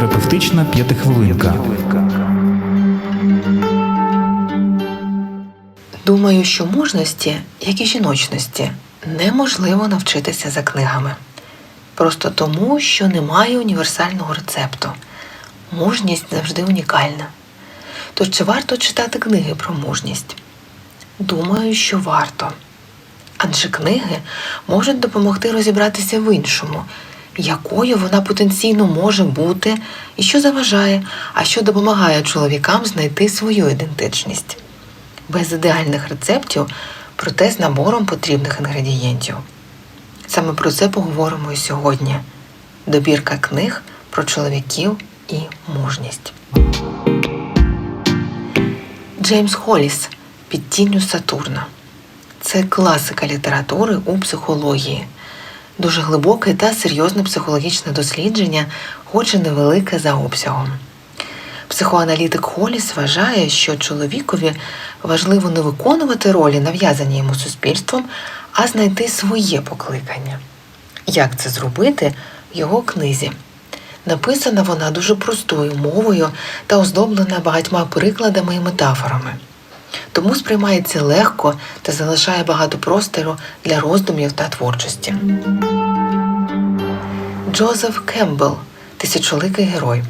Психотерапевтична п'ятихвилинка. Думаю, що мужності, як і жіночності, неможливо навчитися за книгами. Просто тому, що немає універсального рецепту. Мужність завжди унікальна. Тож чи варто читати книги про мужність? Думаю, що варто. Адже книги можуть допомогти розібратися в іншому, якою вона потенційно може бути, і що заважає, а що допомагає чоловікам знайти свою ідентичність без ідеальних рецептів, проте з набором потрібних інгредієнтів. Саме про це поговоримо і сьогодні. Добірка книг про чоловіків і мужність. Джеймс Холіс під тінню Сатурна. Це класика літератури у психології. Дуже глибоке та серйозне психологічне дослідження, хоч і невелике за обсягом. Психоаналітик Холіс вважає, що чоловікові важливо не виконувати ролі, нав'язані йому суспільством, а знайти своє покликання. Як це зробити в його книзі? Написана вона дуже простою мовою та оздоблена багатьма прикладами і метафорами. Тому сприймається легко та залишає багато простору для роздумів та творчості. Джозеф Кембл Тисячоликий герой.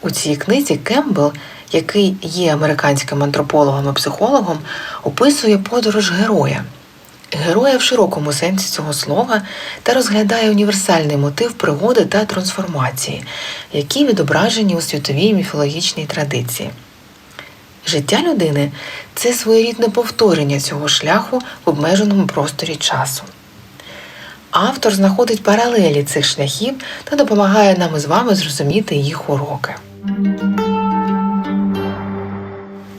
У цій книзі Кембл, який є американським антропологом і психологом, описує подорож героя. Героя в широкому сенсі цього слова та розглядає універсальний мотив пригоди та трансформації, які відображені у світовій міфологічній традиції. Життя людини це своєрідне повторення цього шляху в обмеженому просторі часу. Автор знаходить паралелі цих шляхів та допомагає нам із вами зрозуміти їх уроки.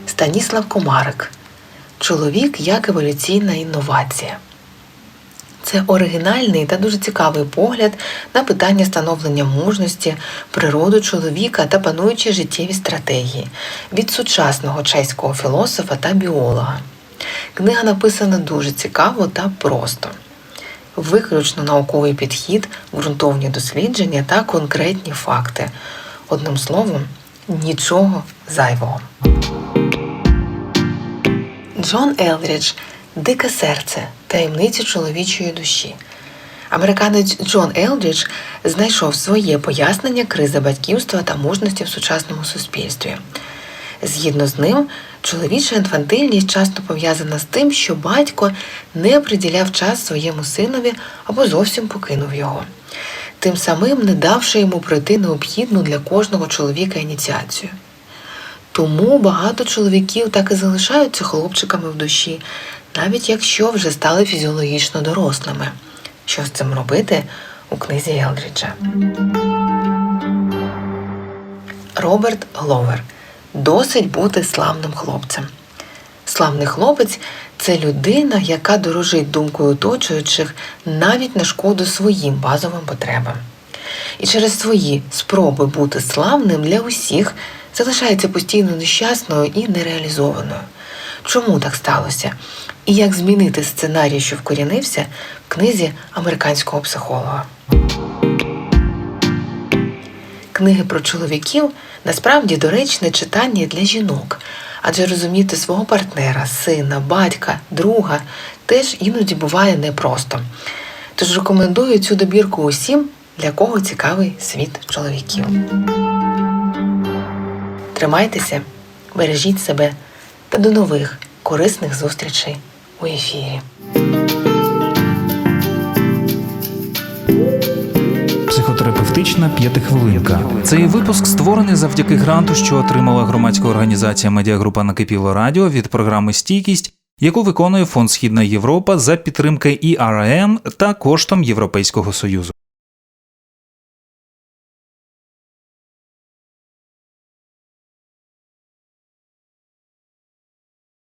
Станіслав Комарик Чоловік як еволюційна інновація. Це оригінальний та дуже цікавий погляд на питання становлення мужності, природу чоловіка та пануючі життєві стратегії від сучасного чеського філософа та біолога. Книга написана дуже цікаво та просто. Виключно науковий підхід, ґрунтовні дослідження та конкретні факти. Одним словом, нічого зайвого. Джон Елдрідж Дике серце таємниці чоловічої душі. Американець Джон Елдрідж знайшов своє пояснення кризи батьківства та мужності в сучасному суспільстві. Згідно з ним, чоловіча інфантильність часто пов'язана з тим, що батько не приділяв час своєму синові або зовсім покинув його, тим самим не давши йому пройти необхідну для кожного чоловіка ініціацію. Тому багато чоловіків так і залишаються хлопчиками в душі, навіть якщо вже стали фізіологічно дорослими. Що з цим робити у книзі Елдріджа? Роберт Гловер Досить бути славним хлопцем. Славний хлопець це людина, яка дорожить думкою оточуючих навіть на шкоду своїм базовим потребам. І через свої спроби бути славним для усіх залишається постійно нещасною і нереалізованою. Чому так сталося? І як змінити сценарій, що вкорінився в книзі американського психолога? Книги про чоловіків насправді доречне читання для жінок, адже розуміти свого партнера, сина, батька, друга теж іноді буває непросто. Тож рекомендую цю добірку усім, для кого цікавий світ чоловіків. Тримайтеся, бережіть себе та до нових корисних зустрічей у ефірі. Психотерапевтична п'ятихвилинка. Цей випуск створений завдяки гранту, що отримала громадська організація Медіагрупа Накипіло Радіо від програми Стійкість, яку виконує Фонд Східна Європа за підтримки ІРМ та коштом Європейського Союзу.